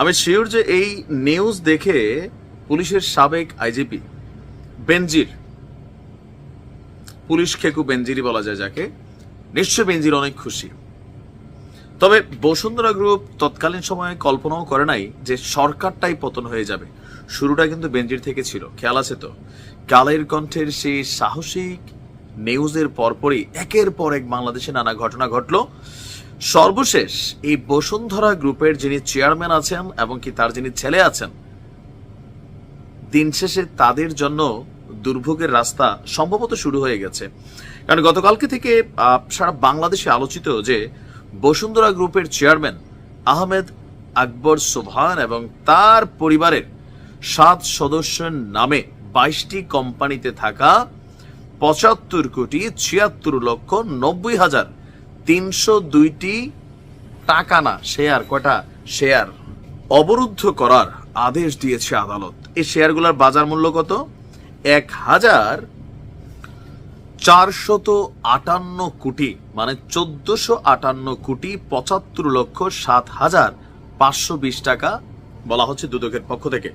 আমি শিওর যে এই নিউজ দেখে পুলিশের সাবেক আইজিপি বেনজির, পুলিশ খেকু বেনজিরি বলা যায় যাকে নিশ্চয় বেনজির অনেক খুশি। তবে বসুন্ধরা গ্রুপ তৎকালীন সময়ে কল্পনাও করে নাই যে সরকারটাই পতন হয়ে যাবে। শুরুটা কিন্তু বেনজির থেকে ছিল, খেয়াল আছে তো? কালের কণ্ঠের সেই সাহসিক নিউজের পরপরই একের পর এক বাংলাদেশে নানা ঘটনা ঘটলো। সর্বশেষ এই বসুন্ধরা গ্রুপের যিনি চেয়ারম্যান আছেন এবং কি তার যিনি ছেলে আছেন, দিন শেষে তাদের জন্য দুর্ভোগের রাস্তা সম্ভবত শুরু হয়ে গেছে। কারণ গতকালকে থেকে সারা বাংলাদেশে আলোচিত যে বসুন্ধরা গ্রুপের চেয়ারম্যান আহমেদ আকবর সোভান এবং তার পরিবারের সাত সদস্যের নামে বাইশটি কোম্পানিতে থাকা পঁচাত্তর কোটি ছিয়াত্তর লক্ষ নব্বই হাজার তিনশো দুইটি টাকা না শেয়ার কটা শেয়ার অবরুদ্ধ করার আদেশ দিয়েছে আদালত। এই শেয়ারগুলোর বাজার মূল্য কত? এক হাজার চারশত আটান্ন কোটি মানে চোদ্দশো আটান্ন কোটি পঁচাত্তর লক্ষ সাত হাজার পাঁচশো বিশ টাকা বলা হচ্ছে দুদকের পক্ষ থেকে।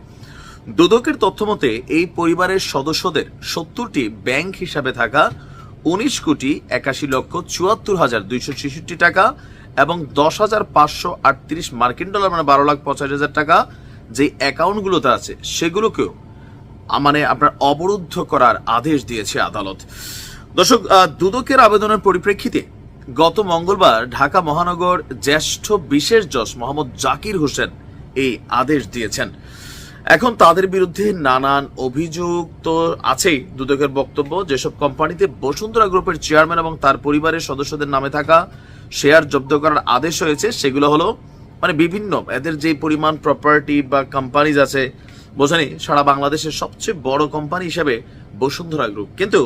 দুদকের তথ্য মতে এই পরিবারের সদস্যদের সত্তরটি ব্যাংক হিসাবে থাকা উনিশ কোটি একাশি লক্ষ চুয়াত্তর হাজার দুইশো ছেষট্টি টাকা এবং দশ হাজার পাঁচশো আটত্রিশ মার্কিন ডলার মানে বারো লাখ পঁচাশ হাজার টাকা। যে অ্যাকাউন্টগুলোতে আছে, সেগুলোকেও মানে আপনার অবরুদ্ধ করার আদেশ দিয়েছে আদালত। দর্শক দুদকের আবেদনের পরিপ্রেক্ষিতে গত মঙ্গলবার ঢাকা মহানগর জ্যেষ্ঠ বিশেষ জজ মোহাম্মদ জাকির হোসেন এই আদেশ দিয়েছেন। এখন তাদের বিরুদ্ধে নানান অভিযোগ তো আছেই। দুদকের বক্তব্য, যেসব কোম্পানিতে বসুন্ধরা গ্রুপের চেয়ারম্যান এবং তার পরিবারের সদস্যদের নামে থাকা শেয়ার জব্দ করার আদেশ হয়েছে, সেগুলো হলো মানে বিভিন্ন, এদের যে পরিমাণ প্রপার্টি বা কোম্পানিজ আছে, বোঝানি সারা বাংলাদেশের সবচেয়ে বড় কোম্পানি হিসেবে বসুন্ধরা গ্রুপ কিন্তু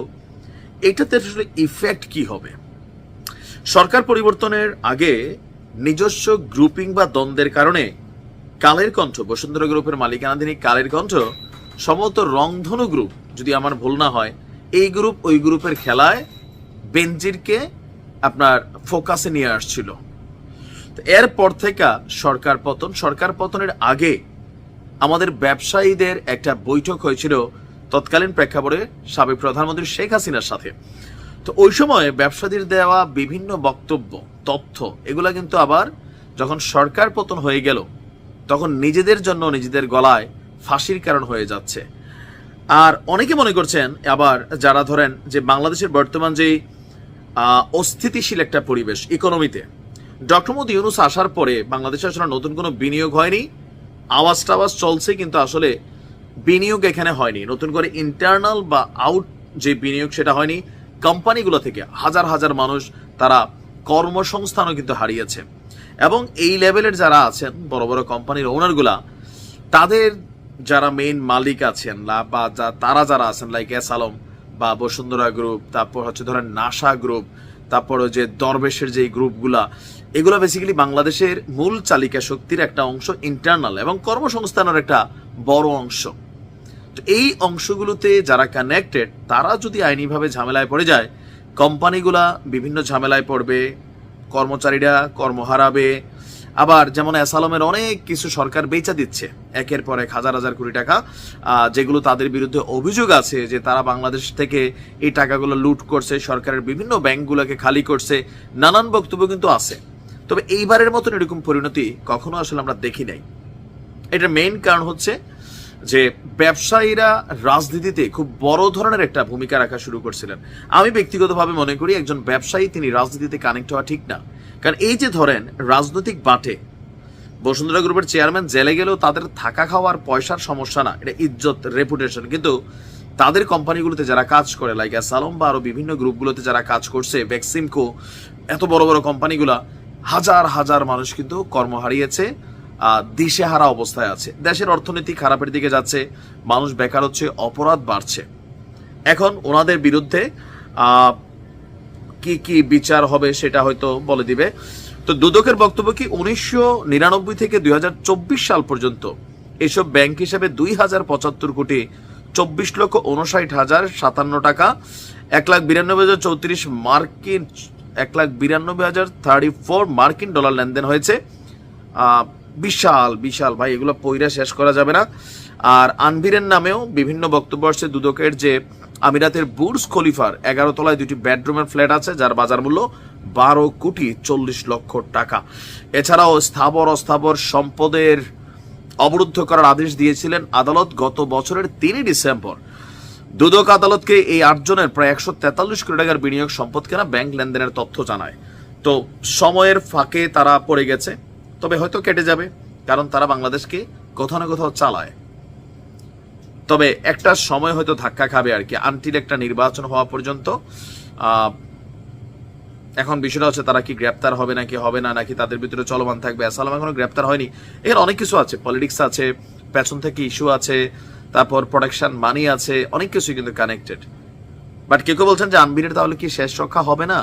এটাতে আসলে ইফেক্ট কি হবে? সরকার পরিবর্তনের আগে নিজস্ব গ্রুপিং বা দ্বন্দ্বের কারণে কালের কণ্ঠ, বসুন্ধরা গ্রুপের মালিকানাধীন কালের কণ্ঠ সম্ভবত রংধনু গ্রুপ, যদি আমার ভুল না হয়, এই গ্রুপ ওই গ্রুপের খেলায় বেনজিরকে আপনার ফোকাসে নিয়ে আসছিল। এরপর থেকে সরকার পতন, সরকার পতনের আগে আমাদের ব্যবসায়ীদের একটা বৈঠক হয়েছিল তৎকালীন প্রেক্ষাপটে সাবেক প্রধানমন্ত্রী শেখ হাসিনার সাথে। তো ওই সময় ব্যবসায়ীদের দেওয়া বিভিন্ন বক্তব্য, তথ্য, এগুলা কিন্তু আবার যখন সরকার পতন হয়ে গেল তখন নিজেদের জন্য নিজেদের গলায় ফাঁসির কারণ হয়ে যাচ্ছে। আর অনেকে মনে করছেন আবার যারা ধরেন যে বাংলাদেশের বর্তমান যে অস্থিতিশীল একটা পরিবেশ ইকোনমিতে ডক্টর মোদী ইউনুস আসার পরে বাংলাদেশে আসলে নতুন কোনো বিনিয়োগ হয়নি। আওয়াজ টাওয়াজ চলছে কিন্তু আসলে বিনিয়োগ এখানে হয়নি। নতুন করে ইন্টারনাল বা আউট যে বিনিয়োগ সেটা হয়নি। কোম্পানিগুলো থেকে হাজার হাজার মানুষ তারা কর্মসংস্থানও কিন্তু হারিয়েছে। এবং এই লেভেলের যারা আছেন, বড় বড় কোম্পানির ওনারগুলা তাদের যারা মেইন মালিক আছেন বা তারা যারা আছেন লাইক এস আলম বা বসুন্ধরা গ্রুপ তারপর হচ্ছে ধরেন নাসা গ্রুপ তারপর যে দরবেশের যে গ্রুপগুলা এগুলো বেসিক্যালি বাংলাদেশের মূল চালিকা শক্তির একটা অংশ ইন্টারনাল এবং কর্মসংস্থানের একটা বড় অংশ। এই অংশগুলোতে যারা কানেক্টেড তারা যদি আইনিভাবে ঝামেলায় পড়ে যায় কোম্পানিগুলা বিভিন্ন ঝামেলায় পড়বে কর্মচারীরা কর্ম হারাবে। আবার যেমন অ্যাসালমের অনেক কিছু সরকার বেচা দিচ্ছে, একের পর এক হাজার হাজার কোটি টাকা যেগুলো তাদের বিরুদ্ধে অভিযোগ আছে যে তারা বাংলাদেশ থেকে এই টাকাগুলো লুট করছে, সরকারের বিভিন্ন ব্যাংকগুলোকে খালি করছে, নানান বক্তব্য কিন্তু আছে। তবে এইবারের মতন এরকম পরিণতি কখনো আসলে আমরা দেখি নাই। এটার মেইন কারণ হচ্ছে যে ব্যবসায়ীরা রাজনীতিতে খুব বড় ধরনের একটা ভূমিকা রাখা শুরু করছিলেন। আমি ব্যক্তিগতভাবে মনে করি একজন ব্যবসায়ী তিনি রাজনীতিতে কানেক্ট হওয়া ঠিক না। কারণ এই যে ধরেন রাজনৈতিক বাটে, বসুন্ধরা গ্রুপের চেয়ারম্যান জেলে গেলেও তাদের থাকা খাওয়ার পয়সার সমস্যা না, এটা ইজ্জত রেপুটেশন কিন্তু তাদের কোম্পানিগুলোতে যারা কাজ করে লাইক সালম বা আরও বিভিন্ন গ্রুপগুলোতে যারা কাজ করছে ভ্যাকসিমকো এত বড় বড় কোম্পানিগুলা, হাজার হাজার মানুষ কিন্তু কর্ম হারিয়েছে। দিশেহারা অবস্থায় আছে। দেশের অর্থনীতি খারাপের দিকে যাচ্ছে, মানুষ বেকার হচ্ছে, অপরাধ বাড়ছে। এখন ওনাদের বিরুদ্ধে কি কি বিচার হবে সেটা হয়তো বলে দিবে। তো দুদকের বক্তব্য কি, উনিশশো নিরানব্বই থেকে দু হাজার চব্বিশ সাল পর্যন্ত এসব ব্যাংক হিসেবে দুই হাজার পঁচাত্তর কোটি চব্বিশ লক্ষ উনষাট হাজার সাতান্ন টাকা, এক লাখ বিরানব্বই হাজার চৌত্রিশ মার্কিন, এক লাখ বিরানব্বই হাজার থার্টি ফোর মার্কিন ডলার লেনদেন হয়েছে। বিশাল বিশাল। ভাই, এগুলো পইরা শেষ করা যাবে না। আর আনভিরের নামেও বিভিন্ন বক্তব্য আসছে দুদকের যে আমিরাতের বুর্স খলিফার এগারো তলায় দুটি বেডরুমের ফ্ল্যাট আছে, যার বাজার মূল্য বারো কোটি চল্লিশ লক্ষ টাকা। এছাড়াও স্থাবর, অস্থাবর সম্পদের অবরুদ্ধ করার আদেশ দিয়েছিলেন আদালত গত বছরের তিনই ডিসেম্বর। দুদক আদালতকে এই আটজনের প্রায় একশো তেতাল্লিশ কোটি টাকার বিনিয়োগ সম্পদ কেনা ব্যাংক লেনদেনের তথ্য জানায়। তো সময়ের ফাঁকে তারা পড়ে গেছে। তবে হয়তো কেটে যাবে, কারণ তারা বাংলাদেশকে কোথাও না কোথাও চালায়। তবে একটা সময় হয়তো ধাক্কা খাবে আর কি আনটিল একটা নির্বাচন হওয়া পর্যন্ত। এখন বিষয়টা হচ্ছে তারা কি গ্রেপ্তার হবে নাকি হবে না, নাকি তাদের ভিতরে চলমান থাকবে। অ্যাসালাম এখনও গ্রেপ্তার হয়নি। এর অনেক কিছু আছে পলিটিক্স আছে, পেছন থেকে ইস্যু আছে, তারপর প্রোডাকশন মানি আছে, অনেক কিছু কিন্তু কানেক্টেড বাট কেউ কেউ বলছেন যে আনবিরের তাহলে কি শেষ রক্ষা হবে না?